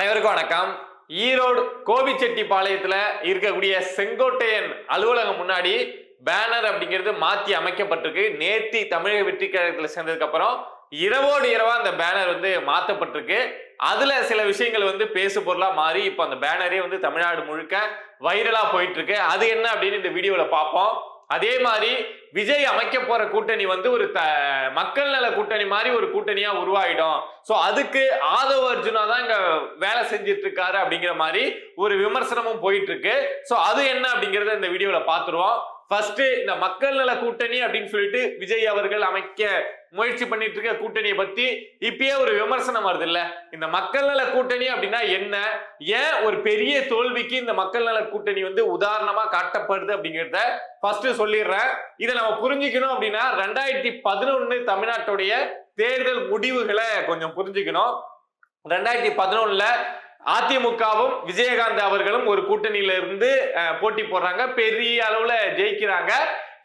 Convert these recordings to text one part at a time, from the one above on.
அனைவருக்கும் வணக்கம். ஈரோடு கோபிச்செட்டிப்பாளையத்தில் இருக்கக்கூடிய செங்கோட்டையன் அலுவலகம் முன்னாடி பேனர் அப்படிங்கிறது மாற்றி அமைக்கப்பட்டிருக்கு. நேத்தி தமிழக வெற்றி கழகத்தில் சேர்ந்ததுக்கப்புறம் இரவோடு இரவா அந்த பேனர் வந்து மாற்றப்பட்டிருக்கு அதுல சில விஷயங்கள் வந்து பேசு பொருளா மாறி இப்போ அந்த பேனரே வந்து தமிழ்நாடு முழுக்க வைரலா போயிட்டு இருக்கு. அது என்ன அப்படின்னு இந்த வீடியோவில் பார்ப்போம். அதே மாதிரி விஜய் அமைக்க போற கூட்டணி வந்து ஒரு த மக்கள் நல கூட்டணி மாதிரி ஒரு கூட்டணியா உருவாயிடும். ஸோ அதுக்கு ஆதவ அர்ஜுனா தான் இங்க வேலை செஞ்சிட்டு இருக்காரு அப்படிங்கிற மாதிரி ஒரு விமர்சனமும் போயிட்டு இருக்கு ஸோ அது என்ன அப்படிங்கறத இந்த வீடியோல பாத்துருவோம். ஃபர்ஸ்ட் இந்த மக்கள் நல கூட்டணி அப்படின்னு சொல்லிட்டு விஜய் அவர்கள் அமைக்க முயற்சி பண்ணிட்டு இருக்க கூட்டணியை பத்தி இப்பயே ஒரு விமர்சனம் வருது இல்ல? இந்த மக்கள் நல கூட்டணி அப்படின்னா என்ன? ஏன் ஒரு பெரிய தோல்விக்கு இந்த மக்கள் நல கூட்டணி வந்து உதாரணமா காட்டப்படுது அப்படிங்கிறத ஃபர்ஸ்ட் சொல்லிடுறேன். இதை நம்ம புரிஞ்சுக்கணும் அப்படின்னா ரெண்டாயிரத்தி பதினொன்னு தமிழ்நாட்டுடைய தேர்தல் முடிவுகளை கொஞ்சம் புரிஞ்சுக்கணும். ரெண்டாயிரத்தி பதினொன்னுல அதிமுகவும் விஜயகாந்த் அவர்களும் ஒரு கூட்டணியில இருந்து போட்டி போடுறாங்க. பெரிய அளவுல ஜெயிக்கிறாங்க.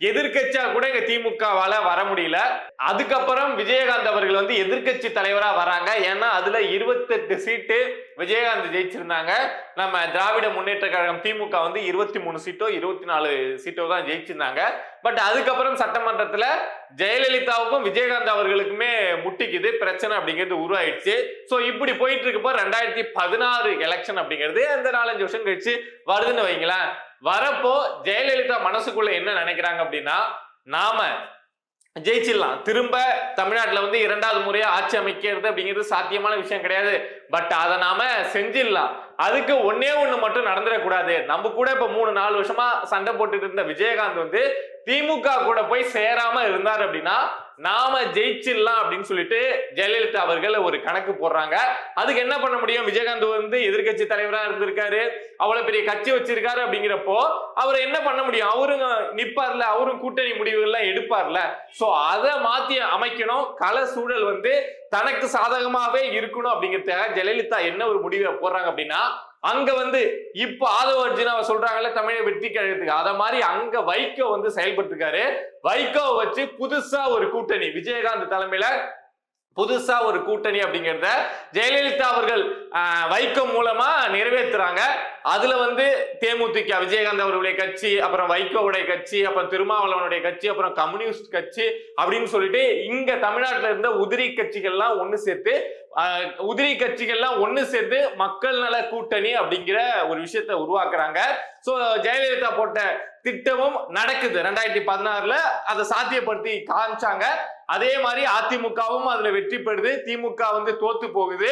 எதிர்கட்சியா கூட இங்க திமுகவால வர முடியல. அதுக்கப்புறம் விஜயகாந்த் அவர்கள் வந்து எதிர்க்கட்சி தலைவரா வராங்க. ஏன்னா அதுல இருபத்தெட்டு சீட்டு விஜயகாந்த் ஜெயிச்சிருந்தாங்க. நம்ம திராவிட முன்னேற்ற கழகம் திமுக வந்து இருபத்தி மூணு சீட்டோ இருபத்தி நாலு சீட்டோ தான் ஜெயிச்சிருந்தாங்க. பட் அதுக்கப்புறம் சட்டமன்றத்துல ஜெயலலிதாவுக்கும் விஜயகாந்த் அவர்களுக்குமே முட்டிக்குது. பிரச்சனை அப்படிங்கிறது உருவாயிடுச்சு. ஸோ இப்படி போயிட்டு இருக்கப்போ ரெண்டாயிரத்தி பதினாறு எலெக்ஷன் அப்படிங்கிறது அந்த நாலஞ்சு வருஷம் கழிச்சு வருதுன்னு வைங்களேன். வரப்போ ஜெயலலிதா மனசுக்குள்ள என்ன நினைக்கிறாங்க அப்படின்னா நாம ஜெயிச்சிடலாம். திரும்ப தமிழ்நாட்டில் வந்து இரண்டாவது முறையா ஆட்சி அமைக்கிறது அப்படிங்கிறது சாத்தியமான விஷயம் கிடையாது. பட் அதை நாம செஞ்சிடலாம். அதுக்கு ஒன்னே ஒண்ணு மட்டும் நடந்துடக்கூடாது. நம்ம கூட இப்ப மூணு நாலு வருஷமா சண்டை போட்டுட்டு இருந்த விஜயகாந்த் வந்து திமுக கூட போய் சேராம இருந்தார் அப்படின்னா நாம ஜெயிச்சிடலாம் அப்படின்னு சொல்லிட்டு ஜெயலலிதா அவர்கள் ஒரு கணக்கு போடுறாங்க. அதுக்கு என்ன பண்ண முடியும்? விஜயகாந்த் வந்து எதிர்க்கட்சி தலைவரா இருந்திருக்காரு. அவ்வளவு பெரிய கட்சி வச்சிருக்காரு அப்படிங்கிறப்போ அவர் என்ன பண்ண முடியும்? அவரும் நிப்பார்ல அவரும் கூட்டணி முடிவுகள்லாம் எடுப்பார்ல. சோ அதை மாத்தி அமைக்கணும். கள சூழல் வந்து தனக்கு சாதகமாவே இருக்கணும் அப்படிங்கிறதுக்காக ஜெயலலிதா என்ன ஒரு முடிவை போடுறாங்க அப்படின்னா அங்க வந்து இப்ப ஆதவ அவர் சொல்றாங்கல்ல தமிழக வெற்றி கழகத்துக்கு. அத மாதிரி அங்க வைகோ வந்து செயல்பட்டுருக்காரு. வைகோ வச்சு புதுசா ஒரு கூட்டணி கூட்டணி. விஜயகாந்த் தலைமையில புதுசா ஒரு கூட்டணி அப்படிங்கிறத ஜெயலலிதா அவர்கள் வைக்கம் மூலமா நிறைவேற்றுறாங்க அதுல வந்து தேமுதிக விஜயகாந்த் அவர்களுடைய கட்சி அப்புறம் வைகோவுடைய கட்சி அப்புறம் திருமாவளவனுடைய கட்சி அப்புறம் கம்யூனிஸ்ட் கட்சி அப்படின்னு சொல்லிட்டு இங்க தமிழ்நாட்டில் இருந்த உதிரி கட்சிகள்லாம் ஒன்று சேர்த்து உதிரி கட்சிகள்லாம் ஒன்று சேர்த்து மக்கள் நல கூட்டணி அப்படிங்கிற ஒரு விஷயத்த உருவாக்குறாங்க. ஸோ ஜெயலலிதா போட்ட திட்டமும் நடக்குது. ரெண்டாயிரத்தி பதினாறுல அதை சாத்தியப்படுத்தி காமிச்சாங்க. அதே மாதிரி அதிமுகவும் அதுல வெற்றி பெறுது. திமுக வந்து தோத்து போகுது.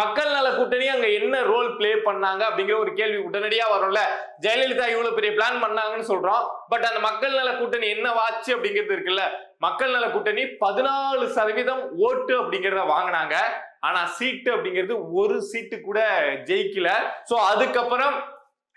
மக்கள் நல கூட்டணி அங்க என்ன ரோல் ப்ளே பண்ணாங்க அப்படிங்கிற ஒரு கேள்வி உடனடியா வரும்ல. ஜெயலலிதா இவ்வளவு பெரிய பிளான் பண்ணாங்கன்னு சொல்றோம். பட் அந்த மக்கள் நல கூட்டணி என்ன வாச்சு அப்படிங்கிறது இருக்குல்ல. மக்கள் நல கூட்டணி பதினாலு சதவீதம் ஓட்டு அப்படிங்கிறத வாங்கினாங்க. ஆனா சீட்டு அப்படிங்கிறது ஒரு சீட்டு கூட ஜெயிக்கல. சோ அதுக்கப்புறம்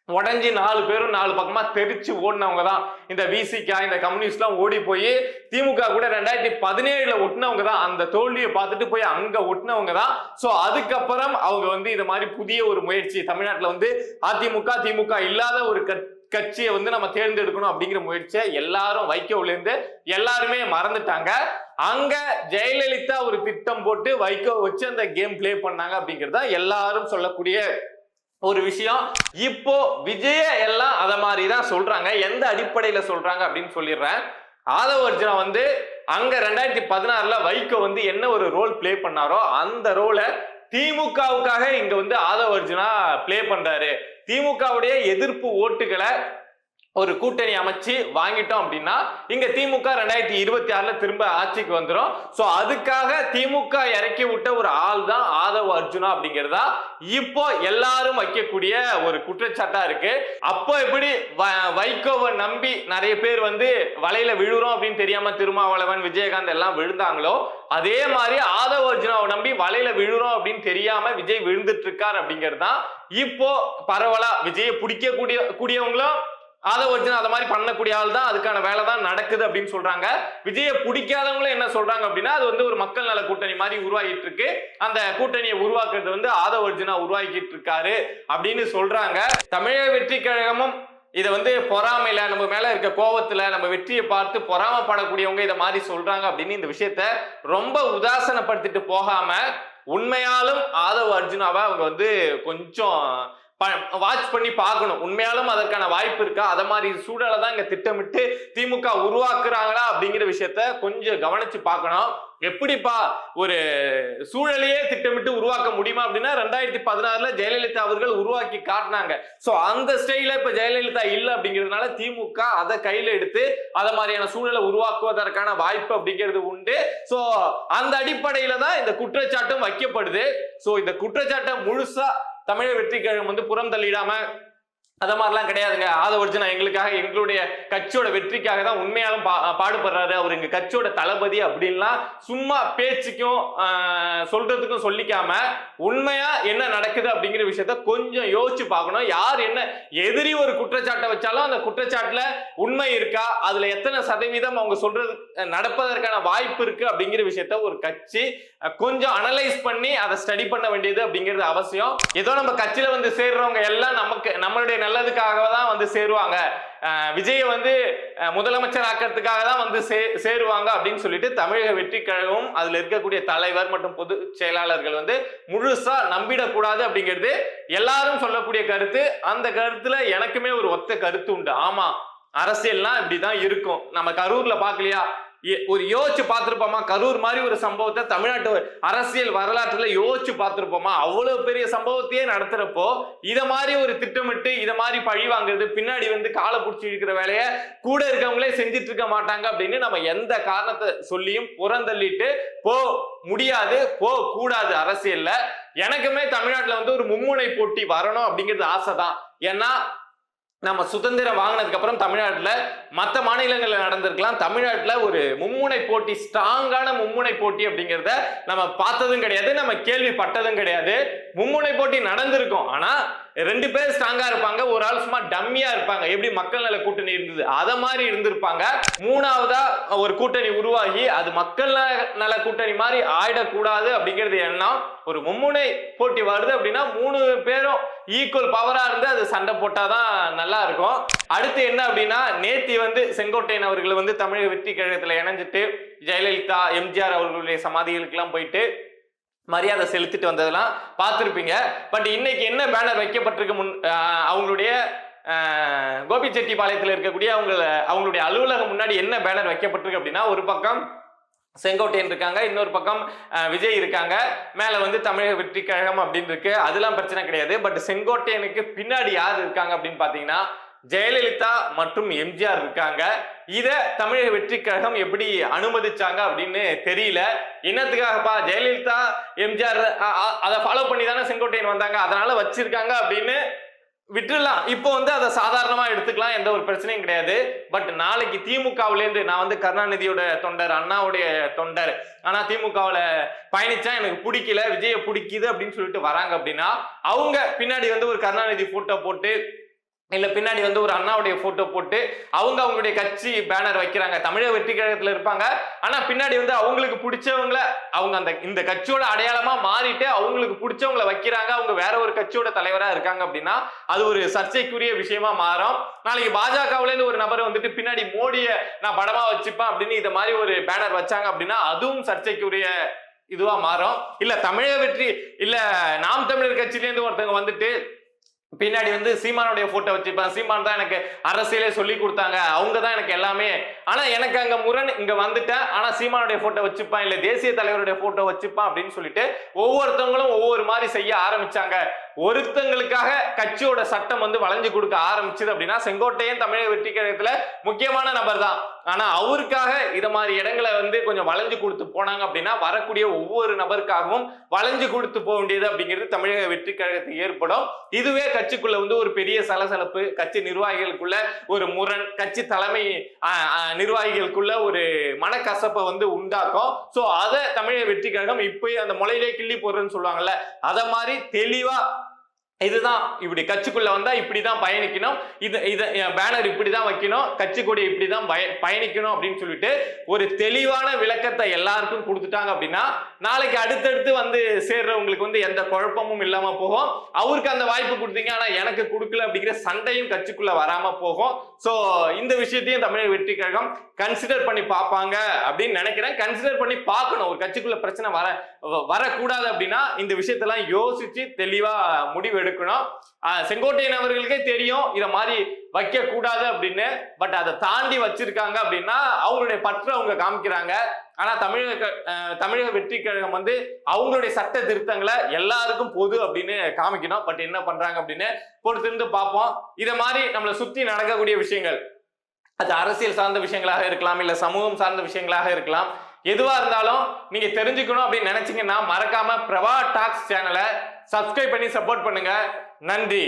உடஞ்சி நாலு பேரும் நாலு பக்கமா தெரிச்சு ஓடினவங்க தான் இந்த விசிகா இந்த கம்யூனிஸ்ட்லாம் ஓடி போய் திமுக கூட ரெண்டாயிரத்தி பதினேழுல ஒட்டினவங்க தான் அந்த தோல்வியை பார்த்துட்டு போய் அங்க ஒட்டினவங்க தான் சோ அதுக்கப்புறம் அவங்க வந்து இந்த மாதிரி புதிய ஒரு முயற்சி தமிழ்நாட்டுல வந்து அதிமுக திமுக இல்லாத ஒரு கட்சியை வந்து நம்ம தேர்ந்தெடுக்கணும் அப்படிங்கிற முயற்சியை எல்லாரும் வைகோல இருந்து எல்லாருமே மறந்துட்டாங்க. அங்க ஜெயலலிதா ஒரு திட்டம் போட்டு வைகோ வச்சு அந்த கேம் ப்ளே பண்ணாங்க அப்படிங்கிறது தான் எல்லாரும் சொல்லக்கூடிய ஒரு விஷயம். இப்போ விஜய எல்லாம் அத மாதிரி தான் சொல்றாங்க. எந்த அடிப்படையில சொல்றாங்க அப்படின்னு சொல்லிடுறேன். ஆதவ அர்ஜுனா வந்து அங்க ரெண்டாயிரத்தி பதினாறுல வைகோ வந்து என்ன ஒரு ரோல் ப்ளே பண்ணாரோ அந்த ரோலை திமுகவுக்காக இங்க வந்து ஆதவ அர்ஜுனா ப்ளே பண்றாரு. திமுகவுடைய எதிர்ப்பு ஓட்டுகளை ஒரு கூட்டணி அமைச்சு வாங்கிட்டோம் அப்படின்னா இங்க திமுக ரெண்டாயிரத்தி இருபத்தி ஆறுல திரும்ப ஆட்சிக்கு வந்துடும் சோ அதுக்காக திமுக இறக்கி விட்ட ஒரு ஆள் தான் ஆதவ அர்ஜுனா அப்படிங்கிறதா இப்போ எல்லாரும் வைக்கக்கூடிய ஒரு குற்றச்சாட்டா இருக்கு. அப்போ எப்படி வ- வைகோவை நம்பி நிறைய பேர் வந்து வலையில விழுறோம் அப்படின்னு தெரியாம திருமாவளவன் விஜயகாந்த் எல்லாம் விழுந்தாங்களோ அதே மாதிரி ஆதவ அர்ஜுனாவை நம்பி வலையில விழுறோம் அப்படின்னு தெரியாம விஜய் விழுந்துட்டு இருக்கார் அப்படிங்கிறது தான் இப்போ பரவலா விஜயை பிடிக்க கூடிய கூடியவங்களும் அதை அர்ஜுனா அதை மாதிரி பண்ணக்கூடிய ஆள் தான் அதுக்கான வேலை தான் நடக்குது அப்படின்னு சொல்றாங்க. விஜயை பிடிக்காதவங்களும் என்ன சொல்றாங்க அப்படின்னா அது வந்து ஒரு மக்கள் நல கூட்டணி மாதிரி உருவாகிட்டு இருக்கு. அந்த கூட்டணியை உருவாக்குறது வந்து ஆதவ அர்ஜுனா உருவாக்கிட்டு இருக்காரு அப்படின்னு சொல்றாங்க. தமிழக வெற்றி கழகமும் இதை வந்து பொறாமையில நம்ம மேல இருக்க கோவத்துல நம்ம வெற்றியை பார்த்து பொறாமப்படக்கூடியவங்க இதை மாதிரி சொல்றாங்க அப்படின்னு இந்த விஷயத்த ரொம்ப உதாசனப்படுத்திட்டு போகாம உண்மையாலும் ஆதவ அர்ஜுனாவை அவங்க வந்து கொஞ்சம் வாட்ச் பண்ணி பார்க்கணும். உண்மையாலும் அதற்கான வாய்ப்பு இருக்கா? அதை மாதிரி சூழலை தான் இங்க திட்டமிட்டு திமுக உருவாக்குறாங்களா அப்படிங்கிற விஷயத்த கொஞ்சம் கவனிச்சு பார்க்கணும். எப்படிப்பா ஒரு சூழலையே திட்டமிட்டு உருவாக்க முடியுமா அப்படின்னா ரெண்டாயிரத்தி பதினாறுல ஜெயலலிதா அவர்கள் உருவாக்கி காட்டினாங்க. சோ அந்த ஸ்டைல இப்ப ஜெயலலிதா இல்லை அப்படிங்கிறதுனால திமுக அதை கையில எடுத்து அத மாதிரியான சூழலை உருவாக்குவதற்கான வாய்ப்பு அப்படிங்கிறது உண்டு. சோ அந்த அடிப்படையில தான் இந்த குற்றச்சாட்டும் வைக்கப்படுது. சோ இந்த குற்றச்சாட்டை முழுசா தமிழர் வெற்றி கழகம் வந்து புறம் தள்ளிடாம அத மாதிரிலாம் கிடையாதுங்க. ஆதவர்ஜனா எங்களுக்காக எங்களுடைய கட்சியோட வெற்றிக்காக தான் உண்மையாலும் பா பாடுபடுறாரு அவர். எங்க கட்சியோட தளபதி அப்படின்லாம் சும்மா பேச்சுக்கும் சொல்றதுக்கும் சொல்லிக்காம உண்மையா என்ன நடக்குது அப்படிங்கிற விஷயத்த கொஞ்சம் யோசிச்சு பார்க்கணும். யார் என்ன எதிரி ஒரு குற்றச்சாட்டை வச்சாலும் அந்த குற்றச்சாட்டுல உண்மை இருக்கா? அதுல எத்தனை சதவீதம் அவங்க சொல்றது நடப்பதற்கான வாய்ப்பு இருக்கு அப்படிங்கிற விஷயத்த ஒரு கட்சி கொஞ்சம் அனலைஸ் பண்ணி அதை ஸ்டடி பண்ண வேண்டியது அப்படிங்கிறது அவசியம். ஏதோ நம்ம கட்சியில வந்து சேர்றவங்க எல்லாம் நமக்கு நம்மளுடைய நல்லதுக்காக தான் வந்து சேருவாங்க. விஜயை வந்து முதலமைச்சர் ஆக்கிறதுக்காக தான் வந்து சே சேருவாங்க அப்படின்னு சொல்லிட்டு தமிழக வெற்றி கழகம் அதில் இருக்கக்கூடிய தலைவர் மற்றும் பொது செயலாளர்கள் வந்து முழுசா நம்பிடக்கூடாது அப்படிங்கிறது எல்லாரும் சொல்லக்கூடிய கருத்து. அந்த கருத்துல எனக்குமே ஒரு ஒத்த கருத்து உண்டு. ஆமா அரசியல்னா இப்படிதான் இருக்கும். நம்ம கரூர்ல பாக்கலையா? ஒரு யோசிச்சு பார்த்துருப்போமா? கரூர் மாதிரி ஒரு சம்பவத்தை தமிழ்நாட்டு அரசியல் வரலாற்றுல யோசிச்சு பார்த்துருப்போமா? அவ்வளவு பெரிய சம்பவத்தையே நடத்துறப்போ இதை மாதிரி ஒரு திட்டமிட்டு இதை மாதிரி பழி வாங்குறது பின்னாடி வந்து காலை பிடிச்சி இருக்கிற வேலையை கூட இருக்கவங்களே செஞ்சுட்டு இருக்க மாட்டாங்க அப்படின்னு நம்ம எந்த காரணத்தை சொல்லியும் புறந்தள்ளிட்டு போ முடியாது போ கூடாது அரசியல்ல. எனக்குமே தமிழ்நாட்டில் வந்து ஒரு மும்முனை போட்டி வரணும் அப்படிங்கிறது ஆசை தான் ஏன்னா நம்ம சுதந்திரம் வாங்கினதுக்கு அப்புறம் தமிழ்நாட்டில் மற்ற மாநிலங்களில் நடந்திருக்கலாம். தமிழ்நாட்டில் ஒரு மும்முனை போட்டி ஸ்ட்ராங்கான மும்முனை போட்டி அப்படிங்கிறத நம்ம பார்த்ததும் கிடையாது நம்ம கேள்விப்பட்டதும் கிடையாது. மும்முனை போட்டி நடந்திருக்கும். ஆனால் ரெண்டு பேர் ஸ்ட்ராங்கா இருப்பாங்க ஒரு ஆள் சும்மா டம்மியா இருப்பாங்க. எப்படி மக்கள் நல கூட்டணி இருந்தது? அத மாதிரி இருந்திருப்பாங்க. மூணாவதா ஒரு கூட்டணி உருவாகி அது மக்கள் நல- கூட்டணி மாதிரி ஆயிடக்கூடாது அப்படிங்கிறது எண்ணம். ஒரு மும்முனை போட்டி வருது அப்படின்னா மூணு பேரும் ஈக்குவல் பவரா இருந்து அது சண்டை போட்டாதான் நல்லா இருக்கும். அடுத்து என்ன அப்படின்னா நேத்தி வந்து செங்கோட்டையன் அவர்கள் வந்து தமிழக வெற்றி கழகத்துல இணைஞ்சிட்டு ஜெயலலிதா எம்ஜிஆர் அவர்களுடைய சமாதிகளுக்கெல்லாம் போயிட்டு மரியாதை செலுத்திட்டு வந்ததெல்லாம் பார்த்துருப்பீங்க. பட் இன்னைக்கு என்ன பேனர் வைக்கப்பட்டிருக்கு முன் அவங்களுடைய கோபிச்செட்டிப்பாளையத்தில் இருக்கக்கூடிய அவங்க அவங்களுடைய அலுவலகம் முன்னாடி என்ன பேனர் வைக்கப்பட்டிருக்கு அப்படின்னா ஒரு பக்கம் செங்கோட்டையன் இருக்காங்க இன்னொரு பக்கம் விஜய் இருக்காங்க. மேலே வந்து தமிழக வெற்றி கழகம் அப்படின்னு இருக்கு. அதெல்லாம் பிரச்சனை கிடையாது. பட் செங்கோட்டையனுக்கு பின்னாடி யார் இருக்காங்க அப்படின்னு பார்த்தீங்கன்னா ஜெயலலிதா மற்றும் எம்ஜிஆர் இருக்காங்க. இதை தமிழக வெற்றி கழகம் எப்படி அனுமதிச்சாங்க அப்படின்னு தெரியல. என்னத்துக்காகப்பா ஜெயலலிதா எம்ஜிஆர் அதை ஃபாலோ பண்ணி தானே செங்கோட்டையன் வந்தாங்க. அதனால வச்சிருக்காங்க அப்படின்னு விட்டுடலாம். இப்போ வந்து அதை சாதாரணமாக எடுத்துக்கலாம். எந்த ஒரு பிரச்சனையும் கிடையாது. பட் நாளைக்கு திமுகவுலேருந்து நான் வந்து கருணாநிதியோட தொண்டர் அண்ணாவுடைய தொண்டர். ஆனால் திமுகவில் பயணிச்சா எனக்கு பிடிக்கல விஜயை பிடிக்குது அப்படின்னு சொல்லிட்டு வராங்க அப்படின்னா அவங்க பின்னாடி வந்து ஒரு கருணாநிதி ஃபோட்டோ போட்டு இல்ல பின்னாடி வந்து ஒரு அண்ணாவுடைய போட்டோ போட்டு அவங்க அவங்களுடைய கட்சி பேனர் வைக்கிறாங்க. தமிழக வெற்றி கழகத்துல இருப்பாங்க. ஆனா பின்னாடி வந்து அவங்களுக்கு பிடிச்சவங்கள அவங்க அந்த இந்த கட்சியோட அடையாளமா மாறிட்டு அவங்களுக்கு பிடிச்சவங்கள வைக்கிறாங்க. அவங்க வேற ஒரு கட்சியோட தலைவரா இருக்காங்க அப்படின்னா அது ஒரு சர்ச்சைக்குரிய விஷயமா மாறும். நாளைக்கு பாஜகவுல இருந்து ஒரு நபர் வந்துட்டு பின்னாடி மோடிய நான் படமா வச்சுப்பேன் அப்படின்னு இந்த மாதிரி ஒரு பேனர் வச்சாங்க அப்படின்னா அதுவும் சர்ச்சைக்குரிய இதுவா மாறும். இல்ல தமிழக வெற்றி இல்ல நாம் தமிழர் கட்சியிலேருந்து ஒருத்தவங்க வந்துட்டு பின்னாடி வந்து சீமானுடைய போட்டோ வச்சுப்பேன் சீமான் தான் எனக்கு அரசியலே சொல்லி கொடுத்தாங்க. அவங்க தான் எனக்கு எல்லாமே. ஆனா எனக்கு அங்க முரண் இங்க வந்துட்டேன் ஆனா சீமானுடைய போட்டோ வச்சுப்பான் இல்ல தேசிய தலைவருடைய போட்டோ வச்சுப்பான் அப்படின்னு சொல்லிட்டு ஒவ்வொருத்தவங்களும் ஒவ்வொரு மாதிரி செய்ய ஆரம்பிச்சாங்க. ஒருத்தங்களுக்காக கட்சியோட சட்டம் வந்து வளைஞ்சு கொடுக்க ஆரம்பிச்சது அப்படின்னா செங்கோட்டையன் தமிழக வெற்றி கழகத்துல முக்கியமான நபர் தான். ஆனா அவருக்காக இத மாதிரி இடங்களை வந்து கொஞ்சம் வளைஞ்சு கொடுத்து போனாங்க அப்படின்னா வரக்கூடிய ஒவ்வொரு நபருக்காகவும் வளைஞ்சு கொடுத்து போக வேண்டியது அப்படிங்கிறது தமிழக வெற்றி கழகத்துக்கு ஏற்படும். இதுவே கட்சிக்குள்ள வந்து ஒரு பெரிய சலசலப்பு கட்சி நிர்வாகிகளுக்குள்ள ஒரு முரண் கட்சி தலைமை நிர்வாகிகளுக்குள்ள ஒரு மனக்கசப்பை வந்து உண்டாக்கும். சோ அதை தமிழக வெற்றி கழகம் இப்பயே அந்த முளையிலே கிள்ளி போடுறேன்னு சொல்லுவாங்கல்ல அதை மாதிரி தெளிவா இதுதான் இப்படி கட்சிக்குள்ள வந்தா இப்படிதான் பயணிக்கணும். இது இதை பேனர் இப்படிதான் வைக்கணும். கட்சி கொடி இப்படிதான் பய பயணிக்கணும் அப்படின்னு சொல்லிட்டு ஒரு தெளிவான விளக்கத்தை எல்லாருக்கும் கொடுத்துட்டாங்க அப்படின்னா நாளைக்கு அடுத்தடுத்து வந்து சேர்றவங்களுக்கு வந்து எந்த குழப்பமும் இல்லாம போகும். அவருக்கு அந்த வாய்ப்பு கொடுத்தீங்க ஆனா எனக்கு கொடுக்கல அப்படிங்கிற சண்டையும் கட்சிக்குள்ள வராம போகும். ஸோ இந்த விஷயத்தையும் தமிழக வெற்றி கழகம் கன்சிடர் பண்ணி பார்ப்பாங்க அப்படின்னு நினைக்கிறேன். கன்சிடர் பண்ணி பார்க்கணும். ஒரு கட்சிக்குள்ள பிரச்சனை வர வ- வரக்கூடாது அப்படின்னா இந்த விஷயத்தெல்லாம் யோசிச்சு தெளிவா முடிவு எடுக்கணும். செங்கோட்டையன் அவர்களுக்கே தெரியும். இதை மாதிரி வைக்க கூடாது அப்படின்னு பட் அதை தாண்டி வச்சிருக்காங்க அப்படின்னா அவங்களுடைய பற்று அவங்க காமிக்கிறாங்க. ஆனா தமிழக தமிழக வெற்றி கழகம் வந்து அவங்களுடைய சட்ட திருத்தங்களை எல்லாருக்கும் பொது அப்படின்னு காமிக்கணும். பட் என்ன பண்றாங்க அப்படின்னு பொறுத்திருந்து பார்ப்போம். இதை மாதிரி நம்மளை சுத்தி நடக்கக்கூடிய விஷயங்கள் அது அரசியல் சார்ந்த விஷயங்களாக இருக்கலாம் இல்ல சமூகம் சார்ந்த விஷயங்களாக இருக்கலாம். எதுவா இருந்தாலும் நீங்க தெரிஞ்சுக்கணும் அப்படின்னு நினைச்சீங்கன்னா மறக்காம பிரபா டாக்ஸ் சேனலை சப்ஸ்கிரைப் பண்ணி சப்போர்ட் பண்ணுங்க. நன்றி.